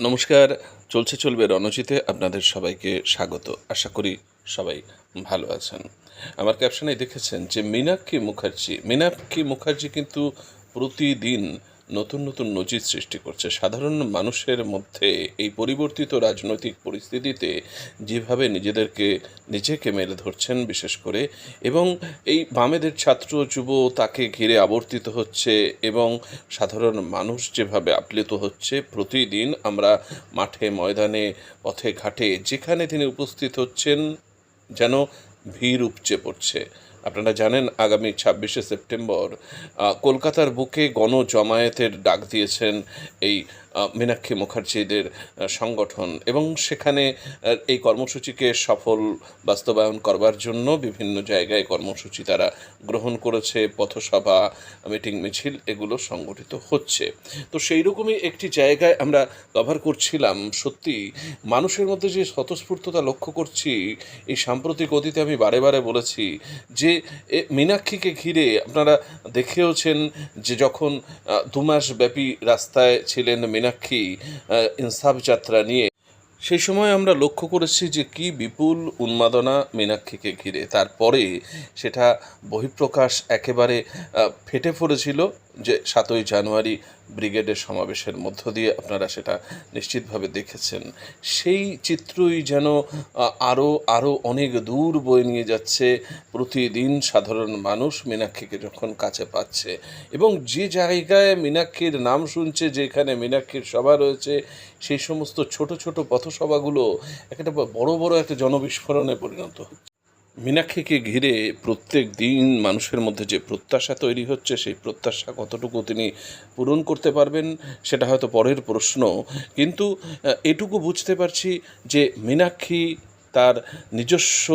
নমস্কার, চলছে চলবে রণজিতে। আপনাদের সবাইকে স্বাগত। আশা করি সবাই ভালো আছেন। আমার ক্যাপশনে দেখেছেন যে, মীনাক্ষী মুখার্জি। মীনাক্ষী মুখার্জি কিন্তু প্রতিদিন নতুন নতুন নজির সৃষ্টি করছে। সাধারণ মানুষের মধ্যে এই পরিবর্তিত রাজনৈতিক পরিস্থিতিতে যেভাবে নিজেদেরকে, নিজেকে মেলে ধরছেন বিশেষ করে, এবং এই বামেদের ছাত্র যুব তাকে ঘিরে আবর্তিত হচ্ছে, এবং সাধারণ মানুষ যেভাবে আপ্লিত হচ্ছে, প্রতিদিন আমরা মাঠে, ময়দানে, পথে, ঘাটে যেখানে তিনি উপস্থিত হচ্ছেন, যেন ভিড় উপচে পড়ছে। আপনারা জানেন আগামী ছাব্বিশে সেপ্টেম্বর কলকাতার বুকে গণজমায়েতের ডাক দিয়েছেন এই মীনাক্ষী মুখার্জিদের সংগঠন এবং সেখানে এই কর্মসূচিকে সফল বাস্তবায়ন করবার জন্য বিভিন্ন জায়গায় কর্মসূচি তারা গ্রহণ করেছে, পথসভা, মিটিং মিছিল, এগুলো সংগঠিত হচ্ছে। তো সেই রকমই একটি জায়গায় আমরা কভার করছিলাম। সত্যি, মানুষের মধ্যে যে স্বতঃস্ফূর্ততা লক্ষ্য করছি, এই সাম্প্রতিক অতীতে আমি বারে বারে বলেছি যে মীনাক্ষীকে ঘিরে আপনারা দেখেওছেন যে যখন দু মাস ব্যাপী রাস্তায় ছিলেন মীনাক্ষী ইনসাফ যাত্রা নিয়ে। সেই সময় আমরা লক্ষ্য করেছি যে কি বিপুল উন্মাদনা মীনাক্ষীকে ঘিরে। তারপরে সেটা বহিঃপ্রকাশ একেবারে ফেটে পড়েছিল। যে সাতই জানুয়ারি ব্রিগেডের সমাবেশের মধ্য দিয়ে আপনারা সেটা নিশ্চিতভাবে দেখেছেন। সেই চিত্রই যেন আরও আরও অনেক দূর বয়ে নিয়ে যাচ্ছে প্রতিদিন সাধারণ মানুষ মীনাক্ষীকে যখন কাছে পাচ্ছে। এবং যে জায়গায় মীনাক্ষীর নাম শুনছে, যেখানে মীনাক্ষীর সভা রয়েছে, সেই সমস্ত ছোট ছোট পথসভাগুলো একটা বড় বড় একটা জনবিস্ফোরণে পরিণত হচ্ছে। মীনাক্ষীকে ঘিরে প্রত্যেক দিন মানুষের মধ্যে যে প্রত্যাশা তৈরি হচ্ছে, সেই প্রত্যাশা কতটুকু তিনি পূরণ করতে পারবেন সেটা হয়তো পরের প্রশ্ন। কিন্তু এটুকু বুঝতে পারছি যে মীনাক্ষী তার নিজস্ব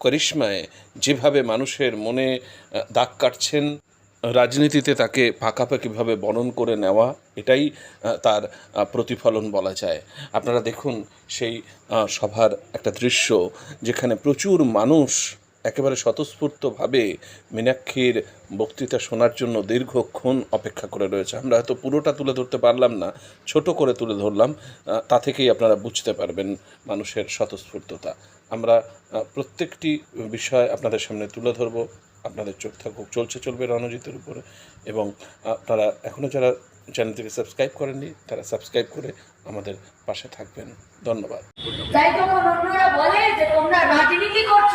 করিশ্মায় যেভাবে মানুষের মনে দাগ কাটছেন রাজনীতিতে তাকে পাকাপাকিভাবে বরণ করে নেওয়া, এটাই তার প্রতিফলন বলা যায়। আপনারা দেখুন সেই সভার একটা দৃশ্য, যেখানে প্রচুর মানুষ একেবারে স্বতঃস্ফূর্তভাবে মীনাক্ষীর বক্তৃতা শোনার জন্য দীর্ঘক্ষণ অপেক্ষা করে রয়েছে। আমরা হয়তো পুরোটা তুলে ধরতে পারলাম না, ছোট করে তুলে ধরলাম তা থেকেই আপনারা বুঝতে পারবেন মানুষের স্বতঃস্ফূর্ততা। আমরা প্রত্যেকটি বিষয় আপনাদের সামনে তুলে ধরবো, আপনাদের চোখ থাকুক, চলছে, চলবে রণজিতের উপরে এবং আপনারা এখনও যারা চ্যানেলটিকে সাবস্ক্রাইব করেননি, তারা সাবস্ক্রাইব করে আমাদের পাশে থাকবেন। ধন্যবাদ। তাই অন্যরা বলে যে তোমরা রাজনীতি করছ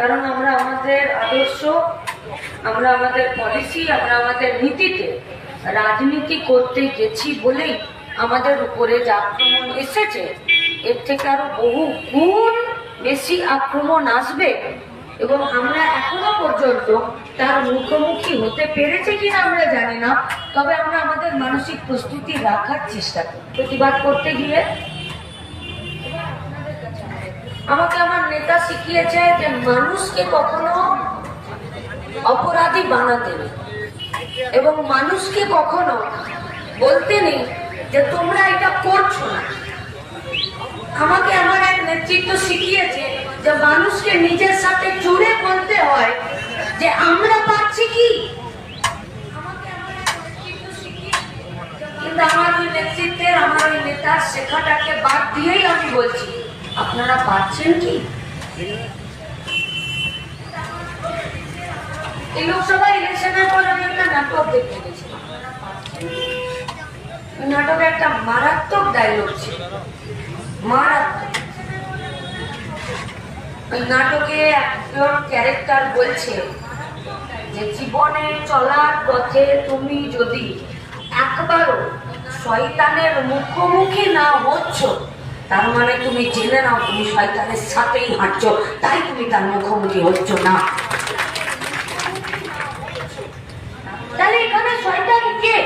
কারণ আমরা আমাদের আদর্শ, আমরা আমাদের পলিসি আমরা আমাদের নীতিতে রাজনীতি করতে গেছি বলেই আমাদের উপরে যে আক্রমণ এসেছে, এর থেকে আরও বহু গুণ বেশি আক্রমণ আসবে এবং আমরা এখনও পর্যন্ত তার মুখোমুখি হতে পেরেছে কিনা আমরা জানি না, তবে আমরা আমাদের মানসিক প্রস্তুতি রাখার চেষ্টা করি। প্রতিবাদ করতে গিয়ে আমাকে আমার নেতা শিখিয়েছে যে মানুষকে কখনো অপরাধী বানাতে নেই। এবং মানুষকে কখনো বলতে নেই যে তোমরা এটা করছ না। আমাকে আমার এক নেতৃত্ব শিখিয়েছে যে মানুষকে নিজের সাথে জুড়ে বলতে হয় যে আমরা পাচ্ছি কি। কিন্তু আমার ওই নেতৃত্বের, আমার ওই নেতার শেখাটাকে বাদ দিয়েই আমি বলছি। আপনারা পাচ্ছেন কি? এই লোকসভা ইলেকশনের পর আমি একটা নাটক দেখতে গেছিলাম। নাটকে একটা মারাত্মক ডায়লগ ছিল। মারাত্মক। নাটকে একজন ক্যারেক্টার বলছে যে, জীবনে চলার পথে তুমি যদি একবারও শয়তানের মুখোমুখি না হচ্ছ তার মানে তুমি জেনে নাও তুমি শয়তানের সাথেই হাঁটছো তাই তুমি তার মুখোমুখি হচ্ছ না তাহলে এখানে শয়তান কে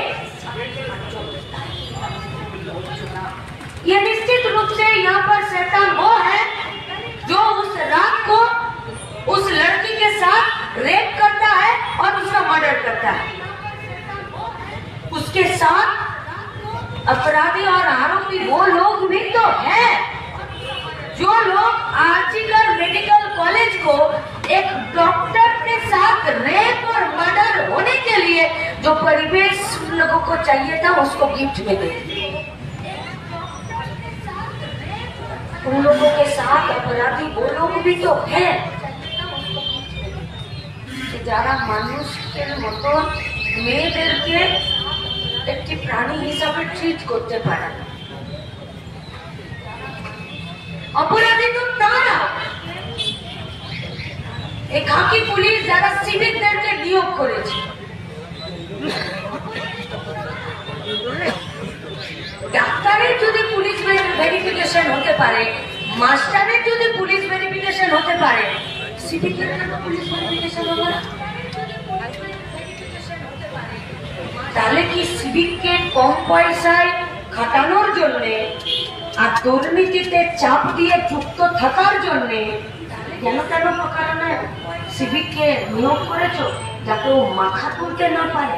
ये निश्चित रूप से यहाँ पर शैतान वो है जो उस रात को उस लड़की के साथ रेप करता है और उसका मर्डर करता है उसके साथ अपराधी और आरोपी वो लोग भी तो है जो लोग आर्टिकल मेडिकल कॉलेज को एक डॉक्टर के साथ रेप और मर्डर होने के लिए जो परिवेश उन लोगों को चाहिए था उसको गिफ्ट में दे दिए उन लोगों के साथ अपराधी वो लोग भी तो है যে যারা মানুষের মতো মেয়েদেরকে একটি প্রাণী হিসাবে ট্রিট করতে পারে অপরাধী তো তারা। এই খাকি পুলিশ যারা সিভিকদেরকে নিয়োগ করেছে। ডাক্তারের যদি পুলিশ ভেরিফিকেশন হতে পারে মাস্টারের যদি পুলিশ ভেরিফিকেশন হতে পারে সিভিকের পুলিশ ভেরিফিকেশন হবে না। তাহলে কি সিভিককে কম পয়সায় খাটানোর জন্যে আর দুর্নীতিতে চাপ দিয়ে যুক্ত থাকার জন্যে কেন কেন কারণে সিভিককে নিয়োগ করেছ যাতে ও মাথা তুলতে না পারে?